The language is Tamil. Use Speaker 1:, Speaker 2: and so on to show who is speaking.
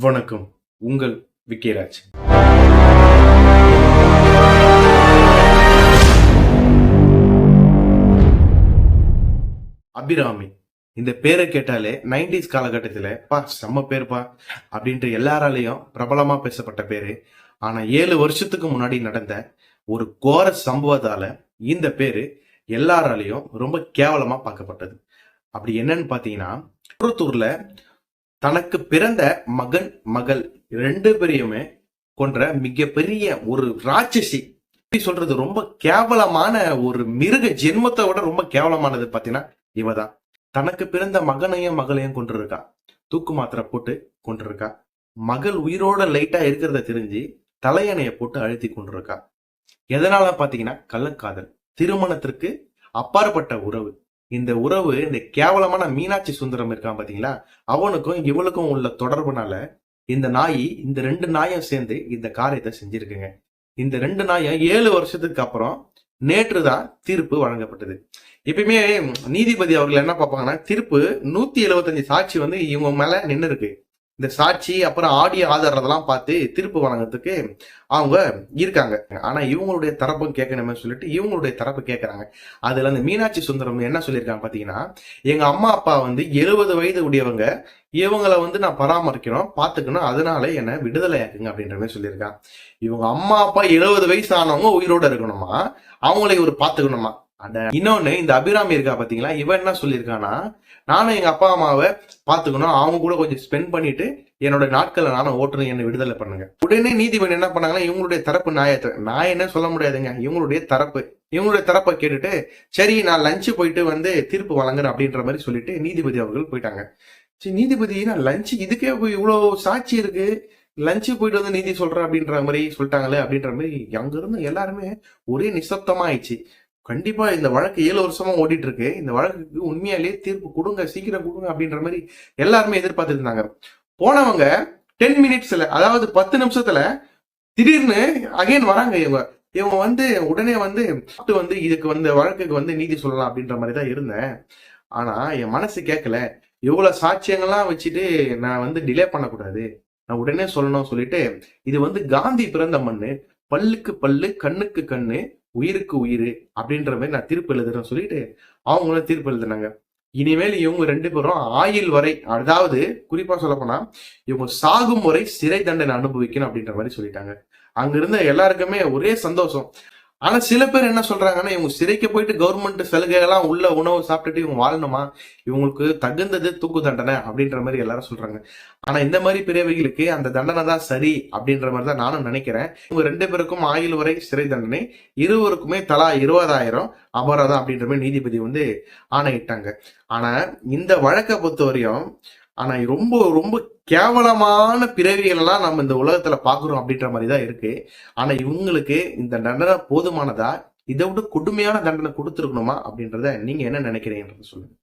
Speaker 1: வணக்கம். உங்கள் விக்கிராஜ் அபிராமி இந்த பேரை கேட்டாலே நைன்டிஸ் காலகட்டத்தில் பா செம்ம பேருப்பா அப்படின்ட்டு எல்லாராலையும் பிரபலமா பேசப்பட்ட பேரு. ஆனா ஏழு வருஷத்துக்கு முன்னாடி நடந்த ஒரு கோர சம்பவத்தால இந்த பேரு எல்லாராலையும் ரொம்ப கேவலமா பார்க்கப்பட்டது. அப்படி என்னன்னு பார்த்தீங்கன்னா குருத்தூர்ல தனக்கு பிறந்த மகன் மகள் ரெண்டு பேரையுமே கொன்ற மிகப்பெரிய ஒரு ராட்சசி. எப்படி சொல்றது ரொம்ப கேவலமான ஒரு மிருக ஜென்மத்தை விட ரொம்ப கேவலமானது பாத்தீங்கன்னா இவதான். தனக்கு பிறந்த மகனையும் மகளையும் கொண்டிருக்கா தூக்கு மாத்திரை போட்டு கொண்டிருக்கா மகள் உயிரோட லைட்டா இருக்கிறத தெரிஞ்சு தலையணைய போட்டு அழுத்தி கொண்டிருக்கா எதனால பாத்தீங்கன்னா கள்ளக்காதல். திருமணத்திற்கு அப்பாற்பட்ட உறவு. இந்த உறவு இந்த கேவலமான மீனாட்சி சுந்தரம் இருக்கான் பாத்தீங்களா? அவனுக்கும் இவளுக்கும் உள்ள தொடர்புனால இந்த நாய் இந்த ரெண்டு நாயும் சேர்ந்து இந்த காரியத்தை செஞ்சிருக்குங்க. இந்த ரெண்டு நாயும் ஏழு வருஷத்துக்கு அப்புறம் நேற்று தான் தீர்ப்பு வழங்கப்பட்டது. எப்பயுமே நீதிபதி அவர்கள் என்ன பார்ப்பாங்கன்னா தீர்ப்பு நூத்தி எழுபத்தஞ்சு சாட்சி வந்து இவங்க மேல நின்று இருக்கு இந்த சாட்சி அப்புறம் ஆடியோ ஆதாரத்தெல்லாம் பார்த்து தீர்ப்பு வழங்குறதுக்கு அவங்க இருக்காங்க. ஆனா இவங்களுடைய தரப்பும் கேட்கணுமே சொல்லிட்டு இவங்களுடைய தரப்பு கேட்கறாங்க. அதுல அந்த மீனாட்சி சுந்தரம் என்ன சொல்லியிருக்காங்க பாத்தீங்கன்னா எங்க அம்மா அப்பா வந்து எழுபது வயது உடையவங்க. இவங்கள வந்து நான் பராமரிக்கணும் பாத்துக்கணும் அதனால என்னை விடுதலை ஆக்குங்க அப்படின்ற மாதிரி சொல்லியிருக்கான் இவங்க அம்மா அப்பா எழுபது வயசு ஆனவங்க உயிரோட இருக்கணுமா? அவங்களை இவர் பாத்துக்கணுமா? அந்த இன்னொன்னு இந்த அபிராமி இருக்கா பாத்தீங்களா இவன் என்ன சொல்லியிருக்கானா நானும் எங்க அப்பா அம்மாவை பாத்துக்கணும் அவங்க கூட கொஞ்சம் ஸ்பெண்ட் பண்ணிட்டு என்னோட நாட்களை நானும் ஓட்டுறது என்னை விடுதலை பண்ணுங்க. உடனே நீதிபதி என்ன பண்ணாங்கன்னா இவங்களுடைய தரப்பு நியாயத்தை நான் என்ன சொல்ல முடியாதுங்க. இவங்களுடைய தரப்பு. இவங்களுடைய தரப்பை கேட்டுட்டு சரி நான் லஞ்சு போயிட்டு வந்து தீர்ப்பு வழங்குறேன் அப்படின்ற மாதிரி சொல்லிட்டு நீதிபதி அவர்கள் போயிட்டாங்க. சரி நீதிபதி நான் லஞ்சு இதுக்கே போய் இவ்வளவு சாட்சி இருக்கு. லஞ்சு போயிட்டு வந்து நீதி சொல்றேன் அப்படின்ற மாதிரி சொல்லிட்டாங்களே அப்படின்ற மாதிரி அங்கிருந்து எல்லாருமே ஒரே நிசப்தமா ஆயிடுச்சு கண்டிப்பா இந்த வழக்கு ஏழு வருஷமா ஓடிட்டு இருக்கு இந்த வழக்குக்கு உண்மையாலேயே தீர்ப்பு கொடுங்க சீக்கிரம் கொடுங்க அப்படின்ற மாதிரி எல்லாருமே எதிர்பார்த்துருந்தாங்க போனவங்க டென் மினிட்ஸ்ல அதாவது பத்து நிமிஷத்துல திடீர்னு அகைன் வராங்க இவங்க. இவங்க வந்து உடனே வந்து பார்த்து வந்து இதுக்கு வந்து வழக்குக்கு வந்து நீதி சொல்லலாம் அப்படின்ற மாதிரி தான் இருந்தேன். ஆனா என் மனசு கேட்கல இவ்வளவு சாட்சியங்கள்லாம் வச்சுட்டு நான் வந்து டிலே பண்ணக்கூடாது. நான் உடனே சொல்லணும் சொல்லிட்டு இது வந்து காந்தி பிறந்த மண்ணு. பல்லுக்கு பல்லு கண்ணுக்கு கண்ணு உயிருக்கு உயிர் அப்படின்ற மாதிரி நான் தீர்ப்பு எழுதுறேன் சொல்லிட்டு அவங்களும் தீர்ப்பு எழுதுனாங்க. இனிமேல் இவங்க ரெண்டு பேரும் ஆயுள் வரை அதாவது குறிப்பா சொல்ல போனா இவங்க சாகும் வரை சிறை தண்டனை அனுபவிக்கணும் அப்படின்ற மாதிரி சொல்லிட்டாங்க. அங்க இருந்த எல்லாருக்குமே ஒரே சந்தோஷம். ஆனா சில பேர் என்ன சொல்றாங்கன்னா இவங்க சிறைக்கு போயிட்டு கவர்மெண்ட் சலுகைகள்லாம் உள்ள உணவு சாப்பிட்டுட்டு இவங்க வாழணுமா? இவங்களுக்கு தகுந்தது தூக்கு தண்டனை அப்படின்ற மாதிரி எல்லாரும் சொல்றாங்க. ஆனா இந்த மாதிரி பிறவிகளுக்கு அந்த தண்டனை தான் சரி அப்படின்ற மாதிரி தான் நானும் நினைக்கிறேன். இவங்க ரெண்டு பேருக்கும் ஆயுள் வரை சிறை தண்டனை இருவருக்குமே தலா இருபதாயிரம் அபராதம் அப்படின்ற மாதிரி நீதிபதி வந்து ஆணையிட்டாங்க. ஆனா இந்த வழக்கை பொறுத்தவரையும் ஆனா ரொம்ப ரொம்ப கேவலமான பிறவிகள் எல்லாம் நம்ம இந்த உலகத்துல பாக்குறோம் அப்படின்ற மாதிரி தான் இருக்கு. ஆனா இவங்களுக்கு இந்த தண்டனை போதுமானதா? இதை விட கொடுமையான தண்டனை கொடுத்துருக்கணுமா அப்படின்றத நீங்க என்ன நினைக்கிறீங்கன்றத சொல்லுங்க.